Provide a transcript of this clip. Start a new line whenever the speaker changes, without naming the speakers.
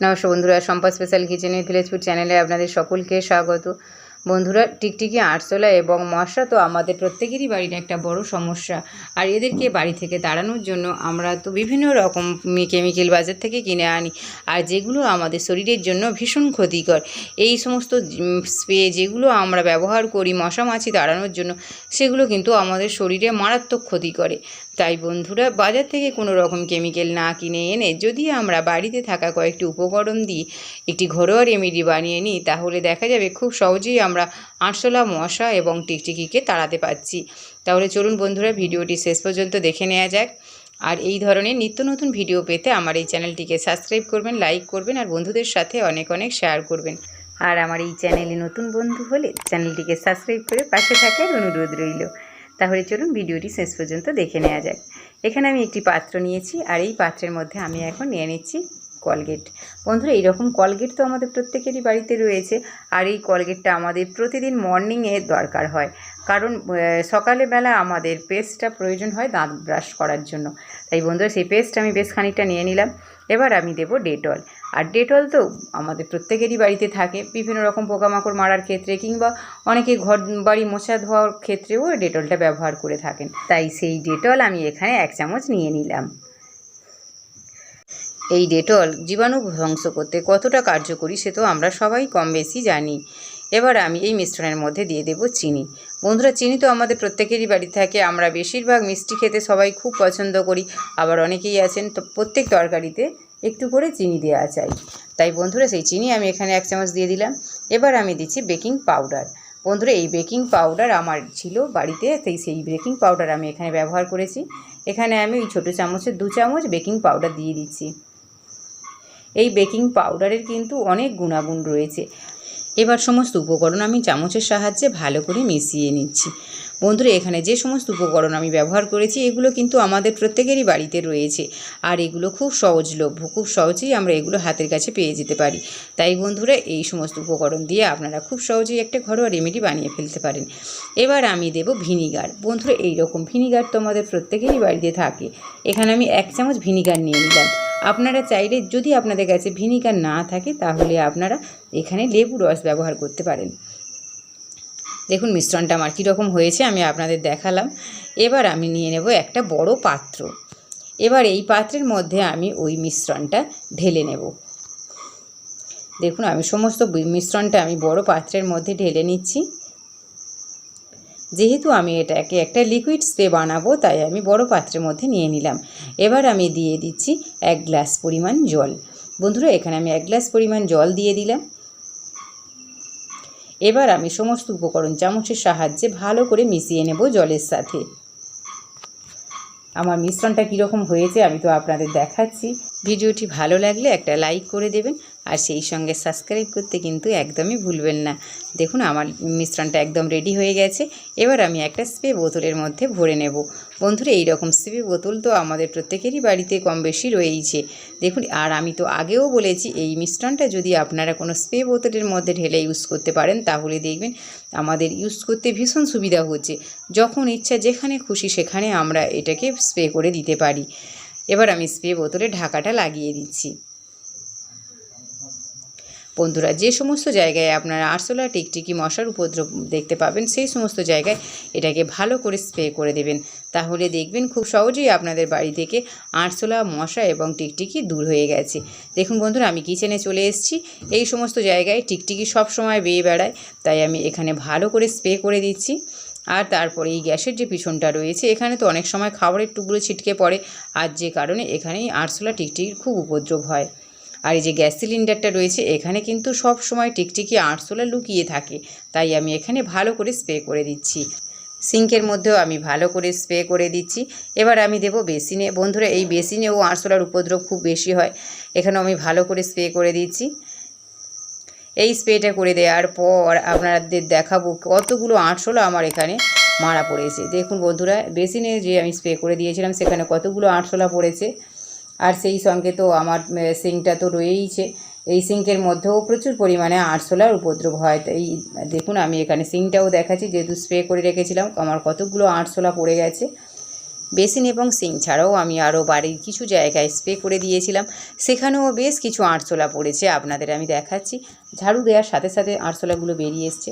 নমস্কার বন্ধুরা সম্পা স্পেশাল কিচেনে ভিলেজ ফুড চ্যানেলে আপনাদের সকলকে স্বাগত। বন্ধুরা টিকটিকি আরশোলা এবং মশা তো আমাদের প্রত্যেকেরই বাড়ির একটা বড় সমস্যা। আর এদেরকে বাড়ি থেকে তাড়ানোর জন্য আমরা তো বিভিন্ন রকম কেমিক্যাল বাজার থেকে কিনে আনি। আর যেগুলো আমাদের শরীরের জন্য ভীষণ ক্ষতিকর। এই সমস্ত স্প্রে যেগুলো আমরা ব্যবহার করি মশা মাছি তাড়ানোর জন্য, সেগুলো কিন্তু আমাদের শরীরে মারাত্মক ক্ষতি করে। তাই বন্ধুরা, বাজার থেকে কোনো রকম কেমিক্যাল না কিনে এনে যদি আমরা বাড়িতে থাকা কয়েকটি উপকরণ দিয়ে একটি ঘরোয়া রেমেডি বানিয়ে নিই, তাহলে দেখা যাবে খুব সহজেই আমরা আরশোলা মশা এবং টিকটিকিকে তাড়াতে পারছি। তাহলে চলুন বন্ধুরা, ভিডিওটি শেষ পর্যন্ত দেখে নেওয়া যাক। আর এই ধরনের নিত্য নতুন ভিডিও পেতে আমার এই চ্যানেলটিকে সাবস্ক্রাইব করবেন, লাইক করবেন আর বন্ধুদের সাথে অনেক অনেক শেয়ার করবেন। আর আমার এই চ্যানেলে নতুন বন্ধু হলে চ্যানেলটিকে সাবস্ক্রাইব করে পাশে থাকার অনুরোধ রইল। তাহলে চলুন ভিডিওটি শেষ পর্যন্ত দেখে নেওয়া যাক। এখানে আমি একটি পাত্র নিয়েছি আর এই পাত্রের মধ্যে আমি এখন নিয়ে নিচ্ছি কলগেট। বন্ধুরা, এইরকম কলগেট তো আমাদের প্রত্যেকেরই বাড়িতে রয়েছে আর এই কলগেটটা আমাদের প্রতিদিন মর্নিংয়ে দরকার হয়। কারণ সকালবেলা আমাদের পেস্টটা প্রয়োজন হয় দাঁত ব্রাশ করার জন্য। তাই বন্ধুরা, সেই পেস্ট আমি বেশ খানিকটা নিয়ে নিলাম। এবার আমি দেবো ডেটল। আর ডেটল তো, আমাদের প্রত্যেকেরই বাড়িতে থাকে। বিভিন্ন রকম পোকামাকড় মারার ক্ষেত্রে কিংবা অনেকে ঘর বাড়ি মোছা ধোয়ার ক্ষেত্রেও ডেটলটা ব্যবহার করে থাকেন। তাই সেই ডেটল আমি এখানে এক চামচ নিয়ে নিলাম। এই ডেটল জীবাণু ধ্বংস করতে কতটা কার্যকরী সে তো আমরা সবাই কম বেশি জানি। এবার আমি এই মিশ্রণের মধ্যে দিয়ে দেব চিনি। বন্ধুরা, চিনি তো আমাদের প্রত্যেকেরই বাড়ি থাকে। আমরা বেশিরভাগ মিষ্টি খেতে সবাই খুব পছন্দ করি। আবার অনেকেই আছেন তো প্রত্যেক তরকারিতে একটু করে চিনি দেওয়া চাই। তাই বন্ধুরা, সেই চিনি আমি এখানে এক চামচ দিয়ে দিলাম। এবার আমি দিচ্ছি বেকিং পাউডার। বন্ধুরা, এই বেকিং পাউডার আমার ছিল বাড়িতে সেই সেই বেকিং পাউডার আমি এখানে ব্যবহার করেছি। এখানে আমি ওই ছোটো চামচের দু চামচ বেকিং পাউডার দিয়ে দিচ্ছি। এই বেকিং পাউডারের কিন্তু অনেক গুণাগুণ রয়েছে। এবার সমস্ত উপকরণ আমি চামচের সাহায্যে ভালো করে মিশিয়ে নিচ্ছি। বন্ধুরা, এখানে যে সমস্ত উপকরণ আমি ব্যবহার করেছি, এগুলো কিন্তু আমাদের প্রত্যেকেরই বাড়িতে রয়েছে। আর এগুলো খুব সহজলভ্য, খুব সহজেই আমরা এগুলো হাতের কাছে পেয়ে যেতে পারি। তাই বন্ধুরা, এই সমস্ত উপকরণ দিয়ে আপনারা খুব সহজেই একটা ঘরোয়া রেমেডি বানিয়ে ফেলতে পারেন। এবার আমি দেব ভিনিগার। বন্ধুরা এই রকম ভিনিগার তো আমাদের প্রত্যেকেরই বাড়িতে থাকে। এখানে আমি এক চামচ ভিনিগার নিয়ে নিলাম। আপনারা চাইলে যদি আপনাদের কাছে ভিনিগার না থাকে, তাহলে আপনারা এখানে লেবু রস ব্যবহার করতে পারেন। দেখুন মিশ্রণটা আমার কীরকম হয়েছে, আমি আপনাদের দেখালাম। এবার আমি নিয়ে নেব একটা বড় পাত্র। এবার এই পাত্রের মধ্যে আমি ওই মিশ্রণটা ঢেলে নেব। দেখুন, আমি সমস্ত মিশ্রণটা আমি বড় পাত্রের মধ্যে ঢেলে নিচ্ছি। যেহেতু আমি এটাকে একটা লিকুইড স্প্রে বানাবো, তাই আমি বড় পাত্রের মধ্যে নিয়ে নিলাম। এবার আমি দিয়ে দিচ্ছি এক গ্লাস পরিমাণ জল। বন্ধুরা, এখানে আমি এক গ্লাস পরিমাণ জল দিয়ে দিলাম। এবার আমি সমস্ত উপকরণ চামচের সাহায্যে ভালো করে মিশিয়ে নেব জলের সাথে। আমার মিশ্রণটা কীরকম হয়েছে আমি তো আপনাদের দেখাচ্ছি। ভিডিওটি ভালো লাগলে একটা লাইক করে দেবেন আর সেই সঙ্গে সাবস্ক্রাইব করতে কিন্তু একদমই ভুলবেন না। দেখুন, আমার মিশ্রণটা একদম রেডি হয়ে গেছে। এবার আমি একটা স্প্রে বোতলের মধ্যে ভরে নেব। বন্ধুরা এই রকম স্প্রে বোতল তো আমাদের প্রত্যেকেরই বাড়িতে কম বেশি রয়েইছে। দেখুন, আর আমি তো আগেও বলেছি, এই মিশ্রণটা যদি আপনারা কোনো স্প্রে বোতলের মধ্যে ঢেলে ইউজ করতে পারেন, তাহলে দেখবেন আমাদের ইউজ করতে ভীষণ সুবিধা হচ্ছে। যখন ইচ্ছা, যেখানে খুশি সেখানে আমরা এটাকে স্প্রে করে দিতে পারি। এবার আমি স্প্রে বোতলে ঢাকাটা লাগিয়ে দিচ্ছি। বন্ধুরা, যে সমস্ত জায়গায় আপনারা আরশোলা টিকটিকি মশার উপদ্রব দেখতে পাবেন, সেই সমস্ত জায়গায় এটাকে ভালো করে স্প্রে করে দেবেন। তাহলে দেখবেন খুব সহজেই আপনাদের বাড়ি থেকে আরশোলা মশা এবং টিকটিকি দূর হয়ে গেছে। দেখুন বন্ধুরা, আমি কিচেনে চলে এসেছি। এই সমস্ত জায়গায় টিকটিকি সব সময় বেয়ে বেড়ায়, তাই আমি এখানে ভালো করে স্প্রে করে দিচ্ছি। আর তারপরে এই গ্যাসের যে পিছনটা রয়েছে, এখানে তো অনেক সময় খাবারের টুকরো ছিটকে পড়ে। আর যে কারণে এখানেই আরশোলা টিকটিকির খুব উপদ্রব হয়। আর এই যে গ্যাস সিলিন্ডারটা রয়েছে, এখানে কিন্তু সব সময় টিকটিকি আরশোলা লুকিয়ে থাকে। তাই আমি এখানে ভালো করে স্প্রে করে দিচ্ছি। সিঙ্কের মধ্যেও আমি ভালো করে স্প্রে করে দিচ্ছি। এবার আমি দেব বেসিনে। বন্ধুরা, এই বেসিনেও আরশোলার উপদ্রব খুব বেশি হয়। এখানেও আমি ভালো করে স্প্রে করে দিচ্ছি। এই স্প্রেটা করে দেওয়ার পর আপনাদের দেখাবো কতগুলো আরশোলা আমার এখানে মারা পড়েছে। দেখুন বন্ধুরা, বেসিনে যে আমি স্প্রে করে দিয়েছিলাম, সেখানে কতগুলো আরশোলা পড়েছে। আর সেই সঙ্গে তো আমার সিঙ্কটা তো রয়েইছে। এই সিঙ্কের মধ্যেও প্রচুর পরিমাণে আরশোলার উপদ্রব হয়। তাই দেখুন, আমি এখানে সিঙ্কটাও দেখাচ্ছি, যেহেতু স্প্রে করে রেখেছিলাম, আমার কতগুলো আরশোলা পড়ে গেছে। বেসিন এবং সিং ছাড়াও আমি আরও বাড়ির কিছু জায়গায় স্প্রে করে দিয়েছিলাম। সেখানেও বেশ কিছু আরশোলা পড়েছে, আপনাদের আমি দেখাচ্ছি। ঝাড়ু দেওয়ার সাথে সাথে আরশোলাগুলো বেরিয়ে এসছে।